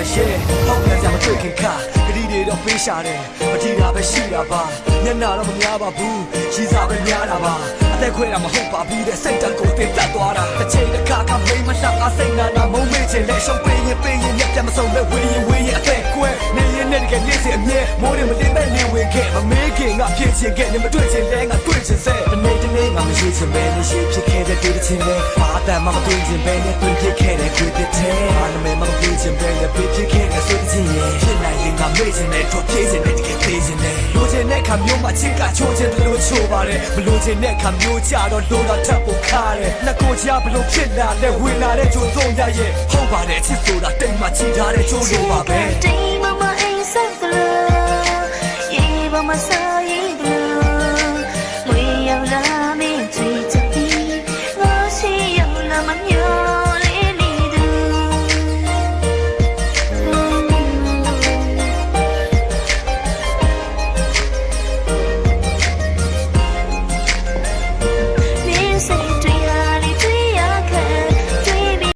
yeah ဟောက်ပြန်ကြမတွေ့ခင်ခါဂရီတွေတော့ပေးရှာတယ်မထီတာပဲရှိတာပါညနာတော့မများပါဘူးရှိစားပဲများတာပါအသက်ခွဲတာမဟုတ်ပါဘူးတဲ့စိတ်တန်ကိုတင်တက်သွားတာတစ်ချိန်တစ်ခါကမိမရှောက်အစိတ်နာနာမုံမေ့ချင်တဲ့ရှုံးပေးရင်ပေးရင်ညက်ပြမစုံမဲ့ဝေးရင်ဝေးရင်အသက်ကွဲနေရင်နဲ့တကယ်နေ့စဉ်အမြဲမိုးတွေမတင်တဲ့နေဝင်ခဲ့မမေးခင်ကဖြစ်ချင်ခဲ့နေမတွေ့ချင်တဲ့ငါတွေ့ချင်စေမနေ့တနေ့ငါမရှိချင်ပဲနေရှိဖြစ်ခဲ့တဲ့တွေ့ချင်တဲ့ဘာတမ်းမှမတွေ့ချင်ပဲနဲ့တွေ့ဖြစ်ခဲ့တဲ့တွေ့တဲ့အားနမဲမတွေ့ချင်ပဲနဲ့ တွေ့ဖြစ်ခဲ့တဲ့တွေ့ချင်ရဲ့ဖြစ်နိုင်ရင်ငါမေ့ချင်တဲ့ထွက်ပြေးချင်တဲ့တကယ်သေးချင်တဲ့လိုချင်တဲ့ခါမျိုးမှချစ်ကချိုးချင်တယ်လို့ချိုးပါတယ်မလိုချင်တဲ့ခါမျိုးကြတော့လိုတော့ထပ်ဖို့ခါတယ်နှစ်ကိုချဘလို့ဖြစ်လာလဲဝင်လာတဲ့ကြိုးစုံရရဲ့ဟုတ်ပါတယ်ချစ်ဆိုတာတိတ်မှချီထားတဲ့ကြိုးလိုပါပဲ Day mama ain't so good. Yeah, mama so